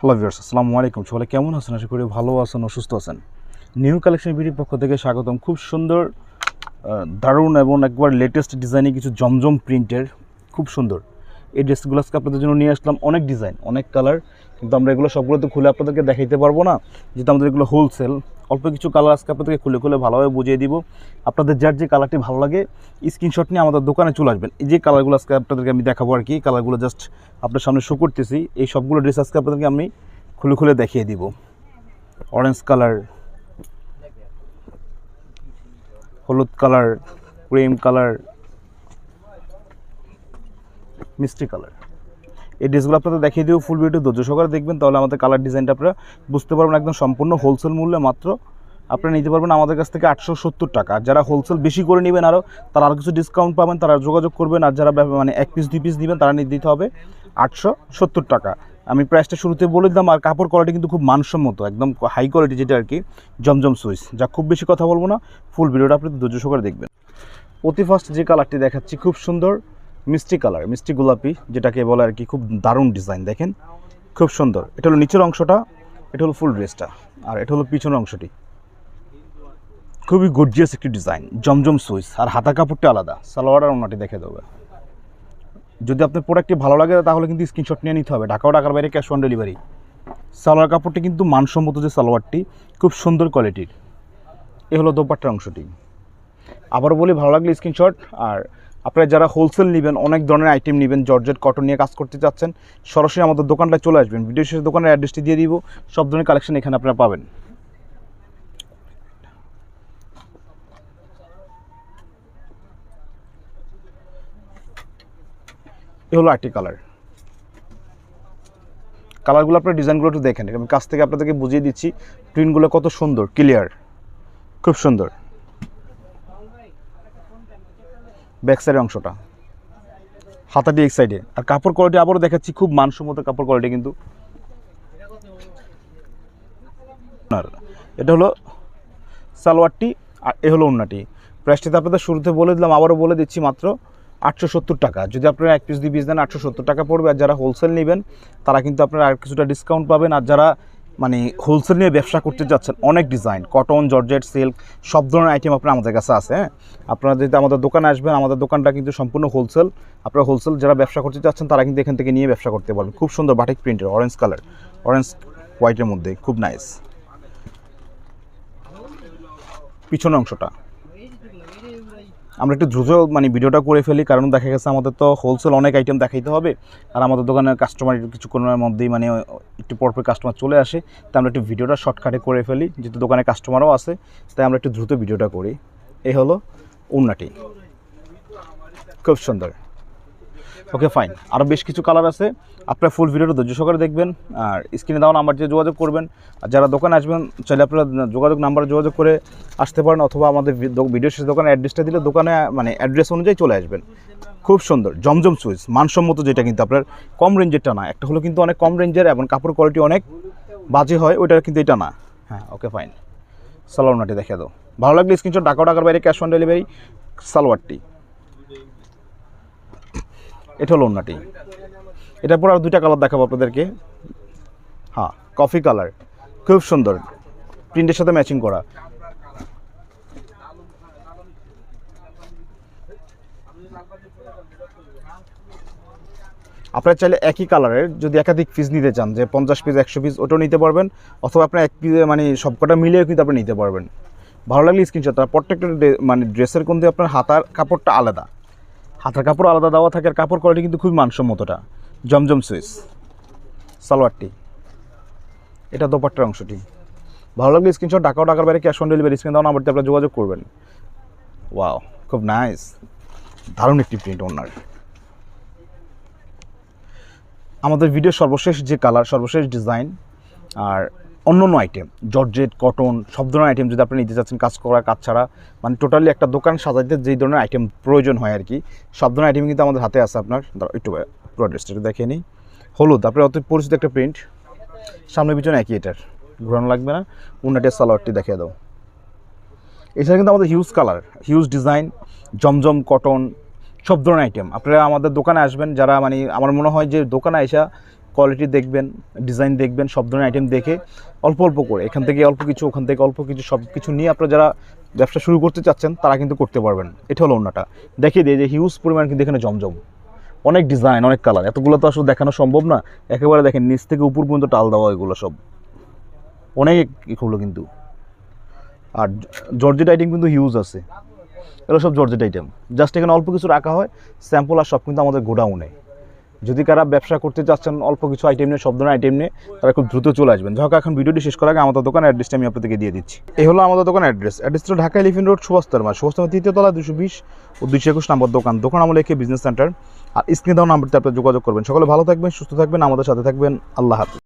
Hello viewers আসসালামু আলাইকুম। সবাই কেমন আছেন? আশা করি ভালো আছেন, অসুস্থ আছেন। নিউ কালেকশন বিডির পক্ষ থেকে স্বাগতম। খুব সুন্দর দারুণ এবং একবার লেটেস্ট ডিজাইনে কিছু জমজম প্রিন্টের খুব সুন্দর। এই ড্রেসগুলো আজকে আপনাদের জন্য নিয়ে আসলাম। অনেক ডিজাইন, অনেক কালার, কিন্তু আমরা এগুলো সবগুলো তো খুলে আপনাদেরকে দেখাইতে পারব না। যেহেতু আমাদের এগুলো হোলসেল অল্প কিছু কালার আজকে আপনাদেরকে খুলে খুলে ভালোভাবে বুঝিয়ে দিব। আপনাদের যার যে কালারটি ভালো লাগে স্ক্রিনশট নিয়ে আমাদের দোকানে চলে আসবেন। এই যে কালারগুলো আজকে আপনাদেরকে আমি দেখাবো আর কি, কালারগুলো জাস্ট আপনার সামনে শো করতেছি। এই সবগুলো ড্রেস আজকে আপনাদেরকে আমি খুলে খুলে দেখিয়ে দিব। অরেঞ্জ কালার হলুদ কালার ক্রিম কালার মিষ্টি কালার। এই ড্রেসগুলো আপনাদের দেখিয়ে দিব ফুল ভিডিও ধৈর্য সহকারে দেখবেন, তাহলে আমাদের কালার ডিজাইনটা আপনারা বুঝতে পারবেন একদম সম্পূর্ণ হোলসেল মূল্যে মাত্র। আপনারা নিতে পারবেন আমাদের কাছ থেকে আটশো সত্তর টাকা। যারা হোলসেল বেশি করে নেবেন আরও তারা আরও কিছু ডিসকাউন্ট পাবেন, তারা যোগাযোগ করবেন, আর যারা মানে এক পিস দুই পিস নেবেন তারা নিতে দিতে হবে আটশো সত্তর টাকা। আমি প্রাইসটা শুরুতে বলে দিলাম, আর কাপড় কোয়ালিটি কিন্তু খুব মানসম্মত, একদম হাই কোয়ালিটি যেটা আর কি, জমজম সুইচ যা খুব বেশি কথা বলব না ফুল ভিডিওটা আপনি ধৈর্য সহকারে দেখবেন। অতি ফার্স্ট যে কালারটি দেখাচ্ছি, খুব সুন্দর। মিষ্টি কালার, মিষ্টি গোলাপি, যেটাকে বলে আর কি খুব দারুণ ডিজাইন, দেখেন? খুব সুন্দর। এটা হলো নিচের অংশটা, এটা হলো ফুল ড্রেসটা, আর এটা হলো পিছনের অংশটি। খুবই গর্জিয়াস একটি ডিজাইন, জমজম সুইচ, আর হাতা কাপড়টা আলাদা, সালোয়ার আর ওনাটি দেখে দেবে। যদি আপনার প্রোডাক্টটি ভালো লাগে, তাহলে কিন্তু স্ক্রিনশট নিয়ে নিতে হবে। ঢাকাও ঢাকার বাইরে ক্যাশ অন ডেলিভারি সালোয়ার কাপড়টি কিন্তু মানসম্মত যে সালোয়ারটি, খুব সুন্দর কোয়ালিটির এ হলো দোপাট্টার অংশটি। আবারও বলি, ভালো লাগলে স্ক্রিনশট আর আপনারা যারা হোলসেল নেবেন, অনেক ধরনের আইটেম নেবেন, জর্জেট কটন নিয়ে কাজ করতে চাচ্ছেন, সরাসরি আমাদের দোকানটায় চলে আসবেন। ভিডিও শেষে দোকানের অ্যাড্রেসটি দিয়ে দিব, সব ধরনের কালেকশন এখানে আপনারা পাবেন। এ হলো আরেকটি কালার কালারগুলো আপনার ডিজাইনগুলো একটু দেখেন। আমি কাছ থেকে আপনাদেরকে বুঝিয়ে দিচ্ছি প্রিন্টগুলো কত সুন্দর ক্লিয়ার খুব সুন্দর। ব্যাক সাইডের অংশটা। হাতাটি এক সাইডে। আর কাপড় কোয়ালিটি আবারও দেখাচ্ছি, খুব মানসম্মত কাপড় কোয়ালিটি কিন্তু। এটা হলো সালোয়ারটি, আর এ হলো ওন্নাটি। প্রাইসটিতে আপনাদের শুরুতে বলে দিলাম, আবারও বলে দিচ্ছি মাত্র আটশো সত্তর টাকা। যদি আপনারা এক পিস দুই পিস দেন, আটশো সত্তর টাকা পড়বে। আর যারা হোলসেল নেবেন, তারা কিন্তু আপনারা আর কিছুটা ডিসকাউন্ট পাবেন। আর যারা মানে হোলসেল নিয়ে ব্যবসা করতে যাচ্ছেন, অনেক ডিজাইন কটন জর্জেট সিল্ক সব ধরনের আইটেম আপনার আমাদের কাছে আছে হ্যাঁ? আপনারা যদি আমাদের দোকানে আসবেন, আমাদের দোকানটা কিন্তু সম্পূর্ণ হোলসেল আপনারা হোলসেল যারা ব্যবসা করতে যাচ্ছেন, তারা কিন্তু এখান থেকে নিয়ে ব্যবসা করতে পারবেন। খুব সুন্দর বাটিক প্রিন্টের অরেঞ্জ কালার অরেঞ্জ হোয়াইটের মধ্যে, খুব নাইস পিছনের অংশটা। আমরা একটু দ্রুত মানে ভিডিওটা করে ফেলি, কারণ দেখা গেছে আমাদের তো হোলসেল অনেক আইটেম দেখাইতে হবে আর আমাদের দোকানের কাস্টমার কিছুক্ষণের মধ্যেই মানে একটু পরপর কাস্টমার চলে আসে। তাই আমরা একটু ভিডিওটা শর্টকাটে করে ফেলি, যেহেতু দোকানে কাস্টমারও আছে, তাই আমরা একটু দ্রুত ভিডিওটা করি। এই হলো উন্নাটি খুব সুন্দর। ওকে ফাইন আরও বেশ কিছু কালার আছে। আপনারা ফুল ভিডিওটা ধৈর্য সহকারে দেখবেন। আর স্ক্রিনে দেওয়া নাম্বার দিয়ে যোগাযোগ করবেন। আর যারা দোকানে আসবেন, চাইলে আপনারা যোগাযোগ নাম্বারে যোগাযোগ করে আসতে পারেন অথবা আমাদের ভিডিও শেষে দোকানের অ্যাড্রেসটা দিলে দোকানে মানে অ্যাড্রেস অনুযায়ী চলে আসবেন। খুব সুন্দর, জমজম সুইচ মানসম্মত যেটা কিন্তু আপনার কম রেঞ্জেরটা না। একটা হলো কিন্তু অনেক কম রেঞ্জের এবং কাপড় কোয়ালিটি অনেক বাজে হয়, ওইটা কিন্তু এটা না। হ্যাঁ ওকে ফাইন সালোয়ারটি দেখে দাও। ভালো লাগলে স্ক্রিনশট ঢাকা টাকার বাইরে ক্যাশ অন ডেলিভারি সালোয়ারটি। এটা হলো অন্যটি এটার পর আর দুইটা কালার দেখাবো আপনাদেরকে। হ্যাঁ কফি কালার খুব সুন্দর। প্রিন্টের সাথে ম্যাচিং করা। আপনারা চাইলে একই কালারের যদি একাধিক পিস নিতে চান, যে পঞ্চাশ পিস একশো পিস ওটাও নিতে পারবেন। অথবা আপনার এক পিস মানে সবকটা মিলিয়েও কিন্তু আপনি নিতে পারবেন। ভালো লাগলে স্ক্রিনশট প্রত্যেকটা মানে ড্রেসের কিন্তু আপনার হাতার কাপড়টা আলাদা। হাতের কাপড় আলাদা দেওয়া থাকে আর কাপড় কোয়ালিটি কিন্তু খুবই মানসম্মতটা জমজম সুইস সালোয়ারটি, এটা দোপাট্টার অংশটি। ভালো লাগলে স্ক্রিনশট ঢাকাও ঢাকার বাইরে ক্যাশ অন ডেলিভারি স্ক্রিন দেওয়া নাম্বারতে আপনারা যোগাযোগ করবেন। ওয়াও খুব নাইস দারুণ একটি প্রিন্ট ওনার। আমাদের ভিডিও সর্বশেষ যে কালার সর্বশেষ ডিজাইন আর অন্য অন্য আইটেম জর্জেট কটন সব ধরনের আইটেম যদি আপনি নিতে চাচ্ছেন, কাজ করা, কাজ ছাড়া মানে টোটালি একটা দোকান সাজাইতে যেই ধরনের আইটেম প্রয়োজন হয় আর কি, সব ধরনের আইটেম কিন্তু আমাদের হাতে আছে আপনার। একটু পুরো ড্রেসটা দেখে নিই। হলুদ, আপনার অত পরিচিত একটা প্রিন্ট সামনে পিছনে একই এটার, ঘোরানো লাগবে না, উন্নাটের সালোয়ারটি দেখে দাও। এছাড়া কিন্তু আমাদের huge colour huge design Zamzam cotton সব ধরনের আইটেম আপনারা আমাদের দোকানে আসবেন, যারা মানে আমার মনে হয় যে দোকানে এসে কোয়ালিটি দেখবেন ডিজাইন দেখবেন, সব ধরনের আইটেম দেখে অল্প অল্প করে, এখান থেকে অল্প কিছু, ওখান থেকে অল্প কিছু, সব কিছু নিয়ে আপনারা যারা ব্যবসা শুরু করতে চাচ্ছেন, তারা কিন্তু করতে পারবেন। এটা হলো অন্যটা। দেখিয়ে দিয়ে যে হিউজ পরিমাণ কিন্তু এখানে জমজম। অনেক ডিজাইন অনেক কালার এতগুলো তো আসলে দেখানো সম্ভব না। একেবারে দেখেন, নিচ থেকে উপর পর্যন্ত টাল দেওয়া এগুলো সব। অনেক এগুলো কিন্তু। আর জর্জেট আইটেম কিন্তু হিউজ আছে। এগুলো সব জর্জেট আইটেম জাস্ট এখানে অল্প কিছু রাখা হয় স্যাম্পল আর সব কিন্তু আমাদের গোডাউনে যদি কারা ব্যবসা করতে চাচ্ছেন অল্প কিছু আইটেম নিয়ে, সব ধরনের আইটেম নিয়ে, তারা খুব দ্রুত চলে আসবেন। যাক এখন ভিডিওটি শেষ করার আগে আমাদের দোকান অ্যাড্রেসটা আমি আপনাদেরকে দিয়ে দিচ্ছি। এই হলো আমাদের দোকান অ্যাড্রেস অ্যাড্রেসটা ঢাকা এলিফেন্ট রোড সুভাস্তার মাস সুভাস্তার তৃতীয় তলা দুশো বিশ ও দুইশো একুশ নম্বর দোকান। দোকান আমলে বিজনেস সেন্টার আর স্ক্রিন দেওয়া নাম্বারটি আপনারা যোগাযোগ করবেন। সকলে ভালো থাকবেন, সুস্থ থাকবেন, আমাদের সাথে থাকবেন। আল্লাহ হাফিজ।